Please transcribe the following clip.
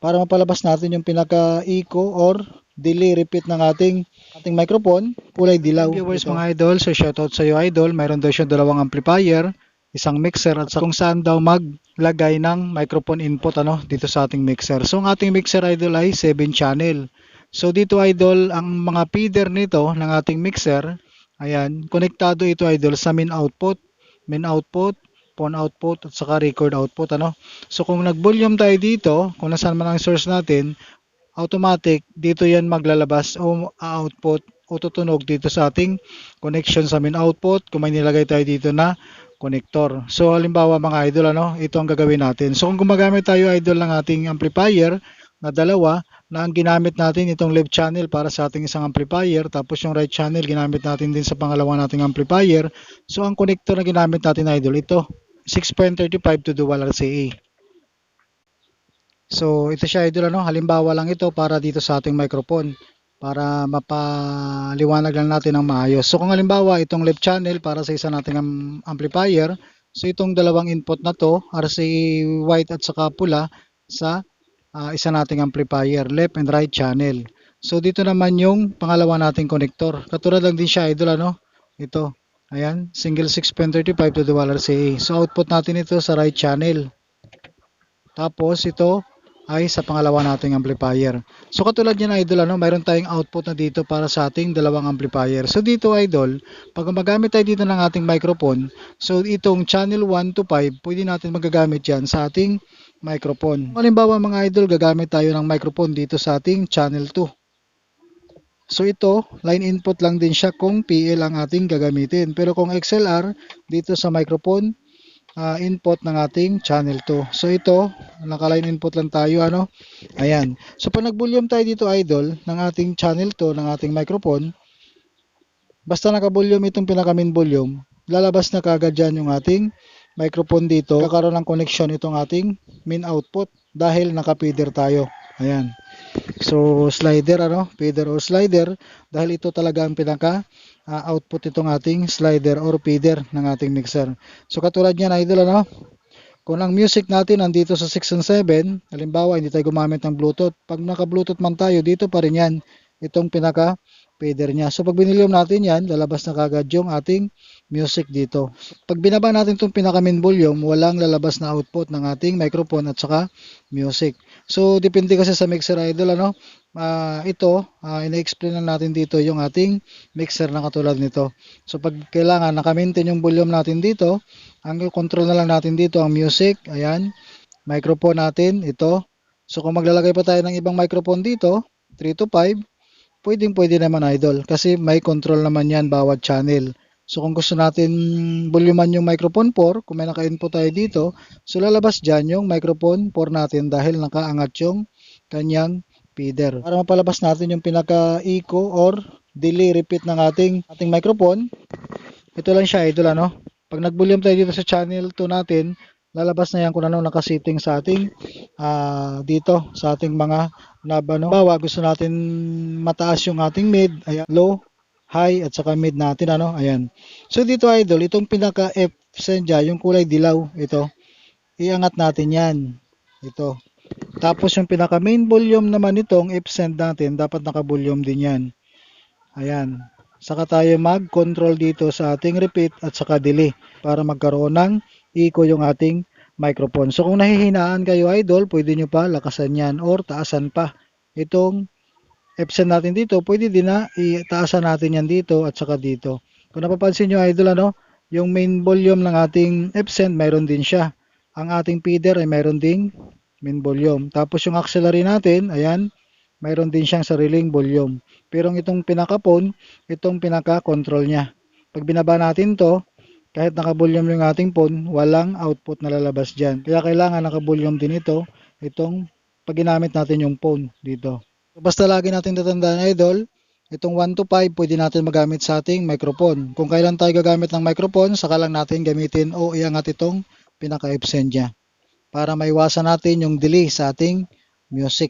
para mapalabas natin yung pinaka-echo or delay repeat ng ating ating microphone, kulay dilaw. Viewers Ito. mga idol, so shoutout sa iyo idol. Mayroon daw siya dalawang amplifier, isang mixer at sa kung saan daw maglagay ng microphone input ano dito sa ating mixer. So ang ating mixer idol ay 7 channel. So dito idol, ang mga feeder nito ng ating mixer, ayan, konektado ito idol sa main output, main output, phone output at saka record output ano. So kung nag-volume tayo dito, kung nasaan man ang source natin, automatic dito yan maglalabas o output o tutunog dito sa ating connection sa main output kung may nilagay tayo dito na connector. So halimbawa mga idol ano, ito ang gagawin natin. So kung gumagamit tayo idol ng ating amplifier na dalawa na ang ginamit natin itong left channel para sa ating isang amplifier tapos yung right channel ginamit natin din sa pangalawa nating amplifier. So ang connector na ginamit natin idol ito 6.35 to dual RCA. So ito siya idol ano, halimbawa lang ito para dito sa ating microphone para mapaliwanag lang natin ng maayos. So kung halimbawa itong left channel para sa isa nating am- amplifier, so itong dalawang input na to, RCA white at saka pula sa ah, isa nating amplifier, left and right channel. So dito naman yung pangalawa nating connector. Katulad lang din siya idol ano, ito. Ayan, single 6.35 to dual RCA. So output natin ito sa right channel. Tapos ito ay sa pangalawa nating amplifier. So katulad niyan idol ano, mayroon tayong output na dito para sa ating dalawang amplifier. So dito idol, pag gumagamit tayo dito ng ating microphone, so itong channel 1 to 5, pwede natin magagamit yan sa ating microphone. Halimbawa mga idol, gagamit tayo ng microphone dito sa ating channel 2. So ito, line input lang din siya kung PL ang ating gagamitin. Pero kung XLR, dito sa microphone, ah, input ng ating channel 2. So ito, naka-line input lang tayo ano. Ayan. So pag nag-volume tayo dito idol ng ating channel 2 ng ating microphone, basta naka-volume itong pinaka main volume, lalabas na kagad dyan yung ating microphone dito. Kakaroon ng connection itong ating main output dahil naka-feeder tayo. Ayan. So slider ano, feeder or slider. Dahil ito talaga ang pinaka ah, output itong ating slider or feeder ng ating mixer. So katulad niyan idol ano, kung ang music natin nandito sa 6 and 7, halimbawa hindi tayo gumamit ng Bluetooth, pag naka-Bluetooth man tayo, dito pa rin yan, itong pinaka feeder niya. So pag binilium natin yan, lalabas na kagad yung ating music dito. Pag binaba natin itong pinaka main volume, walang lalabas na output ng ating microphone at saka music. So depende kasi sa mixer idol ano. Ah, ito, ah, ina-explain lang natin dito yung ating mixer na katulad nito. So pag kailangan naka-maintain yung volume natin dito, ang control na lang natin dito ang music, ayan. Microphone natin, ito. So kung maglalagay pa tayo ng ibang microphone dito, 3 to 5, pwedeng pwede naman idol kasi may control naman yan bawat channel. So kung gusto natin voluman yung microphone 4, kung may naka-input tayo dito, so lalabas dyan yung microphone 4 natin dahil nakaangat yung kanyang feeder. Para mapalabas natin yung pinaka-echo or delay repeat ng ating ating microphone, ito lang siya idol ano. Pag nag-volume tayo dito sa channel 2 natin, lalabas na yan kung ano nakasetting sa ating ah, dito sa ating mga knob ano. Bawa gusto natin mataas yung ating mid, ayan, low, high at saka mid natin ano, ayan. So dito idol, itong pinaka F send dyan, yung kulay dilaw, ito. Iangat natin yan. Ito. Tapos yung pinaka main volume naman nitong F send natin, dapat naka-volume din yan. Ayan. Saka tayo mag-control dito sa ating repeat at saka delay para magkaroon ng echo yung ating microphone. So kung nahihinaan kayo idol, pwede nyo pa lakasan yan or taasan pa. Itong Epson natin dito, pwede din na itaasan natin yan dito at saka dito. Kung napapansin nyo idol ano, yung main volume ng ating Epson, mayroon din siya. Ang ating feeder ay mayroon ding main volume. Tapos yung auxiliary natin, ayan, mayroon din siyang sariling volume. Pero itong pinaka-phone, itong pinaka-control niya. Pag binaba natin to, kahit naka-volume yung ating phone, walang output na lalabas dyan. Kaya kailangan naka-volume din ito, itong pag ginamit natin yung phone dito. Basta lagi natin tatandaan idol, itong 1 to 5 pwede natin magamit sa ating microphone. Kung kailan tayo gagamit ng microphone, saka lang natin gamitin o iangat itong pinaka-Epson niya para maiwasan natin yung delay sa ating music.